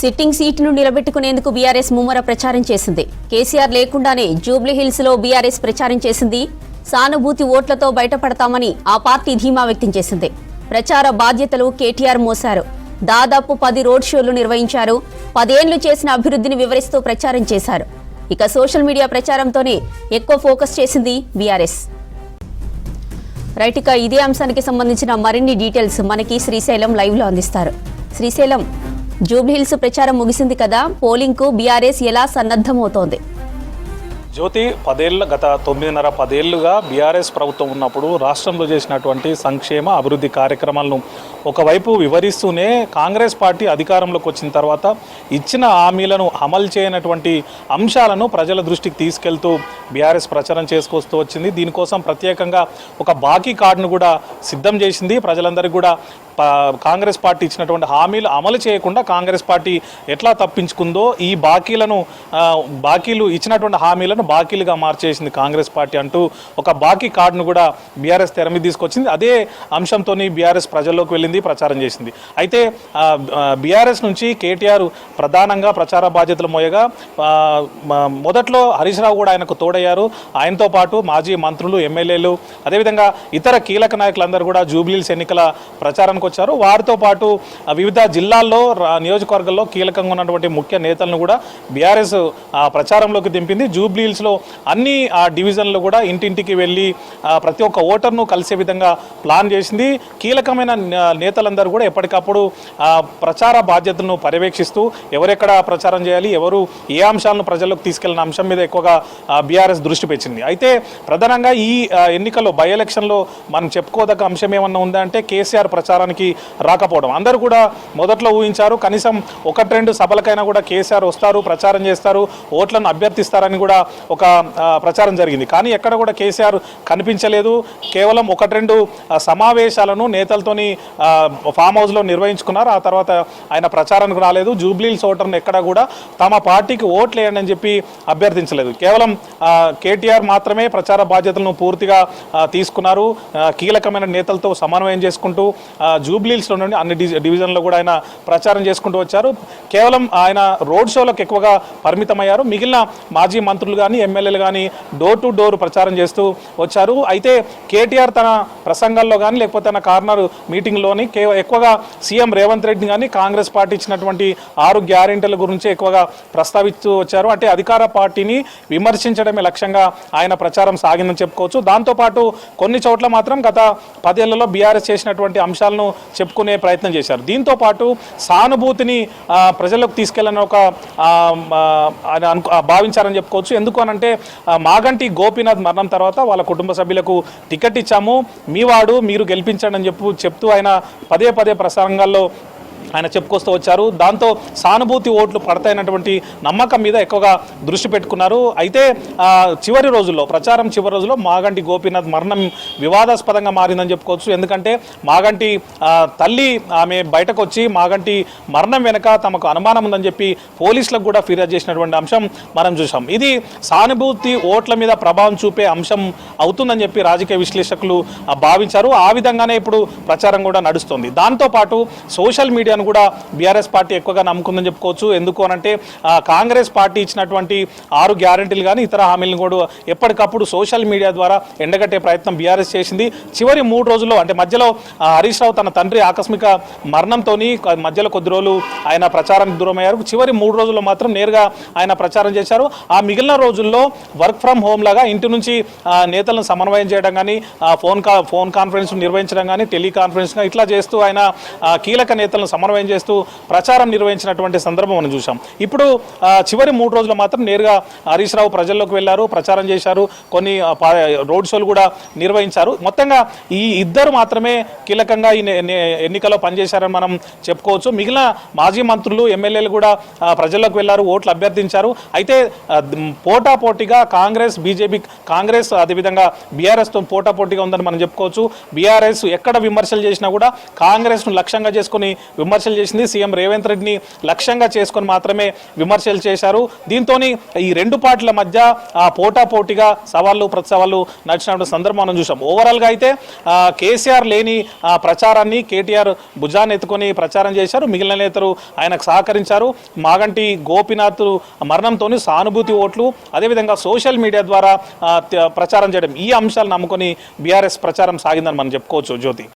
Sitting సీటును నిలబెట్టుకునేందుకు BRS ముమ్మర ప్రచారం చేసింది. కేసీఆర్ లేకుండానే జూబ్లీహిల్స్లో బీఆర్ఎస్ ప్రచారం చేసింది. సానుభూతి ఓట్లతో బయటపడతామని ఆ పార్టీ ధీమా వ్యక్తం చేసింది. ప్రచార బాధ్యతలు కేటీఆర్ మోశారు. దాదాపు పది రోడ్ షోలు నిర్వహించారు. పదేళ్ళు చేసిన అభివృద్ధిని వివరిస్తూ ప్రచారం చేశారు. ఇక సోషల్ మీడియా ప్రచారంతోనే ఎక్కువ ఫోకస్ చేసింది బీఆర్ఎస్. రైట్ ఇక ఇదే అంశానికి సంబంధించిన మరిన్ని డీటెయిల్స్ మనకి శ్రీశైలం లైవ్లో అందిస్తారు. శ్రీశైలం జూబ్లీహిల్స్ ప్రచారం ముగిసింది కదా పోలింగ్కు బీఆర్ఎస్ ఎలా సన్నద్ధమవుతోంది? జ్యోతి పదేళ్ళ గత తొమ్మిదిన్నర పదేళ్ళుగా బీఆర్ఎస్ ప్రభుత్వం ఉన్నప్పుడు రాష్ట్రంలో చేసినటువంటి సంక్షేమ అభివృద్ధి కార్యక్రమాలను ఒకవైపు వివరిస్తూనే కాంగ్రెస్ పార్టీ అధికారంలోకి వచ్చిన తర్వాత ఇచ్చిన హామీలను అమలు చేయనటువంటి అంశాలను ప్రజల దృష్టికి తీసుకెళ్తూ బీఆర్ఎస్ ప్రచారం చేసుకొస్తూ వచ్చింది. దీనికోసం ప్రత్యేకంగా ఒక బాకీ కార్డును కూడా సిద్ధం చేసింది. ప్రజలందరికీ కూడా కాంగ్రెస్ పార్టీ ఇచ్చినటువంటి హామీలు అమలు చేయకుండా కాంగ్రెస్ పార్టీ ఎట్లా తప్పించుకుందో ఈ బాకీలను బాకీలు ఇచ్చినటువంటి హామీలను బాకీలుగా మార్చేసింది కాంగ్రెస్ పార్టీ అంటూ ఒక బాకీ కార్డును కూడా బీఆర్ఎస్ తెర మీద తీసుకొచ్చింది. అదే అంశంతో బీఆర్ఎస్ ప్రజల్లోకి వెళ్ళింది ప్రచారం చేసింది. అయితే బీఆర్ఎస్ నుంచి కేటీఆర్ ప్రధానంగా ప్రచార బాధ్యతలు మోయగా మొదట్లో హరీష్ రావు కూడా ఆయనకు తోడయ్యారు. ఆయనతో పాటు మాజీ మంత్రులు ఎమ్మెల్యేలు అదేవిధంగా ఇతర కీలక నాయకులందరూ కూడా జూబ్లీల్స్ ఎన్నికల ప్రచారానికి వచ్చారు. వారితో పాటు వివిధ జిల్లాల్లో నియోజకవర్గాల్లో కీలకంగా ఉన్నటువంటి ముఖ్య నేతలను కూడా బీఆర్ఎస్ ప్రచారంలోకి దింపింది. జూబ్లీల్స్లో అన్ని ఆ డివిజన్లు కూడా ఇంటింటికి వెళ్ళి ప్రతి ఒక్క ఓటర్ను కలిసే విధంగా ప్లాన్ చేసింది. కీలకమైన నేతలందరూ కూడా ఎప్పటికప్పుడు ప్రచార బాధ్యతను పర్యవేక్షిస్తూ ఎవరెక్కడ ప్రచారం చేయాలి ఎవరు ఏ అంశాలను ప్రజల్లోకి తీసుకెళ్ళిన అంశం మీద ఎక్కువగా బీఆర్ఎస్ దృష్టి పెట్టింది. అయితే ప్రధానంగా ఈ ఎన్నికల్లో బై ఎలక్షన్లో మనం చెప్పుకోదగ్గ అంశం ఏమన్నా ఉందంటే కేసీఆర్ ప్రచారానికి రాకపోవడం. అందరూ కూడా మొదట్లో ఊహించారు కనీసం ఒకటి రెండు సభలకైనా కూడా కేసీఆర్ వస్తారు ప్రచారం చేస్తారు ఓట్లను అభ్యర్థిస్తారని కూడా ఒక ప్రచారం జరిగింది. కానీ ఎక్కడ కూడా కేసీఆర్ కనిపించలేదు. కేవలం ఒకటి రెండు సమావేశాలను నేతలతోని ఫామ్ హౌస్లో నిర్వహించుకున్నారు. ఆ తర్వాత ఆయన ప్రచారానికి రాలేదు. జూబ్లీ ఓటర్ను ఎక్కడ కూడా తమ పార్టీకి ఓట్లేయండి అని చెప్పి అభ్యర్థించలేదు. కేవలం కేటీఆర్ మాత్రమే ప్రచార బాధ్యతలను పూర్తిగా తీసుకున్నారు. కీలకమైన నేతలతో సమన్వయం చేసుకుంటూ జూబ్లీస్లో జూబ్లీల్స్లో నుండి అన్ని డివి- డివిజన్లో కూడా ఆయన ప్రచారం చేసుకుంటూ వచ్చారు. కేవలం ఆయన రోడ్ షోలకు ఎక్కువగా పరిమితమయ్యారు. మిగిలిన మాజీ మంత్రులు కానీ ఎమ్మెల్యేలు కానీ డోర్ టు డోర్ ప్రచారం చేస్తూ వచ్చారు. అయితే కేటీఆర్ తన ప్రసంగాల్లో కానీ లేకపోతే తన కార్నర్ మీటింగ్లోని కే ఎక్కువగా సీఎం రేవంత్ రెడ్డి కానీ కాంగ్రెస్ పార్టీ ఇచ్చినటువంటి ఆరు గ్యారెంటీల గురించి ఎక్కువగా ప్రస్తావిస్తూ వచ్చారు. అంటే అధికార పార్టీని విమర్శించడమే లక్ష్యంగా ఆయన ప్రచారం సాగిందని చెప్పుకోవచ్చు. దాంతోపాటు కొన్ని చోట్ల మాత్రం గత పదేళ్ళలో బీఆర్ఎస్ చేసినటువంటి అంశాలను చెప్పుకునే ప్రయత్నం చేశారు. దీంతో పాటు సానుభూతిని ప్రజలకు తీసుకెళ్ళని ఒక భావించారని చెప్పుకోవచ్చు. ఎందుకు అనంటే మాగంటి గోపీనాథ్ మరణం తర్వాత వాళ్ళ కుటుంబ సభ్యులకు టికెట్ ఇచ్చాము. మీ వాడు మీరు గెలిపించండి అని చెప్పు చెప్తూ ఆయన పదే పదే ప్రసంగాల్లో ఆయన చెప్పుకొస్తూ వచ్చారు. దాంతో సానుభూతి ఓట్లు పడతాయన్నటువంటి నమ్మకం మీద ఎక్కువగా దృష్టి పెట్టుకున్నారు. అయితే చివరి రోజుల్లో ప్రచారం చివరి రోజుల్లో మాగంటి గోపీనాథ్ మరణం వివాదాస్పదంగా మారిందని చెప్పుకోవచ్చు. ఎందుకంటే మాగంటి తల్లి ఆమె బయటకు వచ్చి మాగంటి మరణం వెనుక తమకు అనుమానం ఉందని చెప్పి పోలీసులకు కూడా ఫిర్యాదు చేసినటువంటి అంశం మనం చూసాం ఇది సానుభూతి ఓట్ల మీద ప్రభావం చూపే అంశం అవుతుందని చెప్పి రాజకీయ విశ్లేషకులు భావించారు. ఆ విధంగానే ఇప్పుడు ప్రచారం కూడా నడుస్తుంది. దాంతోపాటు సోషల్ మీడియా మీడియాను కూడా బీఆర్ఎస్ పార్టీ ఎక్కువగా నమ్ముకుందని చెప్పుకోవచ్చు. ఎందుకు అనంటే కాంగ్రెస్ పార్టీ ఇచ్చినటువంటి ఆరు గ్యారెంటీలు కానీ ఇతర హామీలను కూడా ఎప్పటికప్పుడు సోషల్ మీడియా ద్వారా ఎండగట్టే ప్రయత్నం బీఆర్ఎస్ చేసింది. చివరి మూడు రోజుల్లో అంటే మధ్యలో హరీష్ రావు తన తండ్రి ఆకస్మిక మరణంతో మధ్యలో కొద్ది రోజులు ఆయన ప్రచారానికి దూరమయ్యారు. చివరి మూడు రోజుల్లో మాత్రం నేరుగా ఆయన ప్రచారం చేశారు. ఆ మిగిలిన రోజుల్లో వర్క్ ఫ్రమ్ హోమ్ లాగా ఇంటి నుంచి నేతలను సమన్వయం చేయడం కానీ ఫోన్ కా ఫోన్ కాన్ఫరెన్స్ నిర్వహించడం కానీ టెలికాన్ఫరెన్స్ ఇట్లా చేస్తూ ఆయన కీలక నేతలను సమన్వయం చేస్తూ ప్రచారం నిర్వహించినటువంటి సందర్భం మనం చూసాం ఇప్పుడు చివరి మూడు రోజులు మాత్రం నేరుగా హరీష్ రావు ప్రజల్లోకి వెళ్ళారు ప్రచారం చేశారు కొన్ని రోడ్ షోలు కూడా నిర్వహించారు. మొత్తంగా ఈ ఇద్దరు మాత్రమే కీలకంగా ఈ ఎన్నికలో ఎన్నికల్లో పనిచేశారని మనం చెప్పుకోవచ్చు. మిగిలిన మాజీ మంత్రులు ఎమ్మెల్యేలు కూడా ప్రజల్లోకి వెళ్ళారు ఓట్లు అభ్యర్థించారు. అయితే పోటా పోటీగా పోటాపోటీగా కాంగ్రెస్ బీజేపీ కాంగ్రెస్ అదేవిధంగా బీఆర్ఎస్తో పోటాపోటీగా ఉందని మనం చెప్పుకోవచ్చు. బీఆర్ఎస్ ఎక్కడ విమర్శలు చేసినా కూడా కాంగ్రెస్ను లక్ష్యంగా చేసుకుని విమర్శ విమర్శలు చేసింది సీఎం రేవంత్ రెడ్డిని లక్ష్యంగా చేసుకొని మాత్రమే విమర్శలు చేశారు. దీంతో ఈ రెండు పార్టీల మధ్య ఆ, పోటాపోటీగా సవాళ్ళు ప్రతి సవాళ్ళు నడిచినటువంటి సందర్భం మనం చూసాం. ఓవరాల్గా అయితే కేసీఆర్ లేని ప్రచారాన్ని కేటీఆర్ భుజాన్ని ఎత్తుకొని ప్రచారం చేశారు. మిగిలిన నేతలు ఆయనకు సహకరించారు. మాగంటి గోపినాథ్ మరణంతో సానుభూతి ఓట్లు అదేవిధంగా సోషల్ మీడియా ద్వారా ప్రచారం చేయడం ఈ అంశాలు నమ్ముకొని బీఆర్ఎస్ ప్రచారం సాగిందని మనం చెప్పుకోవచ్చు. జ్యోతి